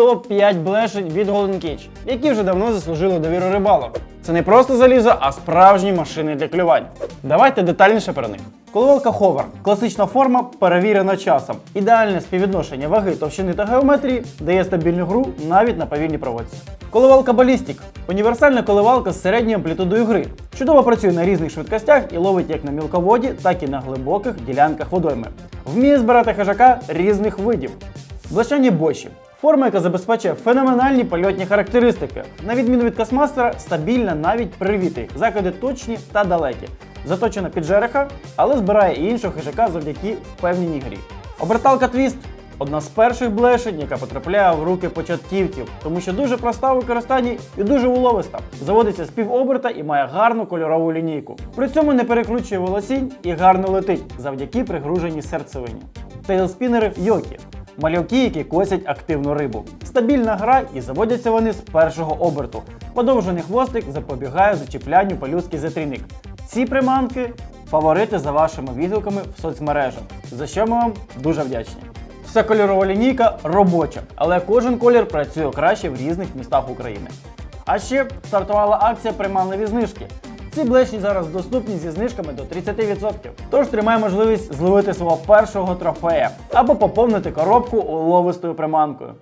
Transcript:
топ-5 блешень від Golden Cage, які вже давно заслужили довіру рибалок. Це не просто залізо, а справжні машини для клювань. Давайте детальніше про них. Коливалка Ховер класична форма, перевірена часом. Ідеальне співвідношення ваги, товщини та геометрії дає стабільну гру навіть на повільній проводці. Коливалка Ballistic – універсальна коливалка з середньою амплітудою гри. Чудово працює на різних швидкостях і ловить як на мілководі, так і на глибоких ділянках водойми. Вміє збирати хижака різних видів. Блищані боші. Форма, яка забезпечує феноменальні польотні характеристики. На відміну від космастера, стабільна навіть при вітрі. Закиди точні та далекі. Заточена під жереха, але збирає і іншого хижака завдяки впевненій грі. Оберталка Твіст одна з перших блешень, яка потрапляє в руки початківців, тому що дуже проста в використанні і дуже уловиста. Заводиться з півоберта і має гарну кольорову лінійку. При цьому не перекручує волосінь і гарно летить завдяки пригруженій серцевині. Тейлспінери Йокі. Малюки, які косять активну рибу. Стабільна гра і заводяться вони з першого оберту. Подовжений хвостик запобігає зачіплянню палюски затрійник. Ці приманки фаворити за вашими відгуками в соцмережах, за що ми вам дуже вдячні. Вся кольорова лінійка робоча, але кожен колір працює краще в різних містах України. А ще стартувала акція приманливі знижки. Ці блешні зараз доступні зі знижками до 30%. Тож тримай можливість зловити свого першого трофея або поповнити коробку уловистою приманкою.